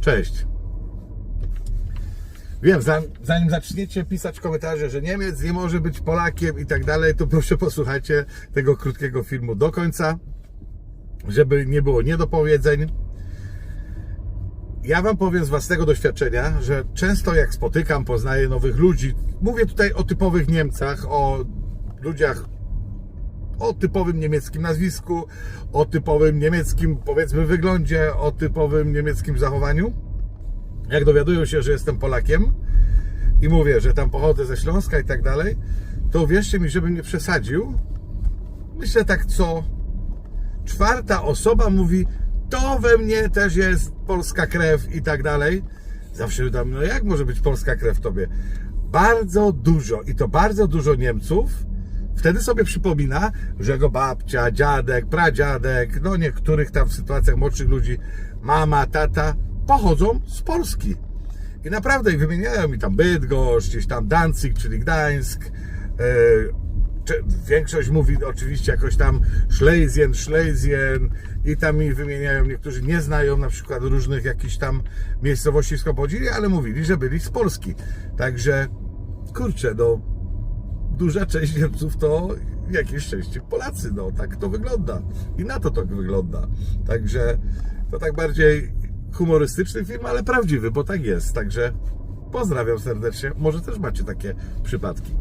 Cześć. Wiem, zanim, zaczniecie pisać komentarze, że Niemiec nie może być Polakiem i tak dalej, to proszę posłuchajcie tego krótkiego filmu do końca, żeby nie było niedopowiedzeń. Ja Wam powiem z własnego doświadczenia, że często jak spotykam, poznaję nowych ludzi, mówię tutaj o typowych Niemcach, o ludziach o typowym niemieckim nazwisku, o typowym niemieckim, powiedzmy, wyglądzie, o typowym niemieckim zachowaniu. Jak dowiadują się, że jestem Polakiem i mówię, że tam pochodzę ze Śląska i tak dalej, to uwierzcie mi, żebym nie przesadził. Myślę tak, co czwarta osoba mówi, to we mnie też jest polska krew i tak dalej. Zawsze pytam, no jak może być polska krew w tobie? Bardzo dużo i to bardzo dużo Niemców wtedy sobie przypomina, że jego babcia, dziadek, pradziadek, no niektórych tam w sytuacjach młodszych ludzi, mama, tata pochodzą z Polski. I naprawdę wymieniają mi tam Bydgoszcz, gdzieś tam Danzig, czyli Gdańsk. e, Większość mówi oczywiście jakoś tam Schlesien, Schlesien i tam mi wymieniają, niektórzy nie znają na przykład różnych jakichś tam miejscowości skąd pochodzili, ale mówili, że byli z Polski. Także kurczę, no duża część Niemców to jakieś szczęście Polacy, no tak to wygląda i na to tak wygląda. Także to tak bardziej humorystyczny film, ale prawdziwy, bo tak jest. Także pozdrawiam serdecznie. Może też macie takie przypadki.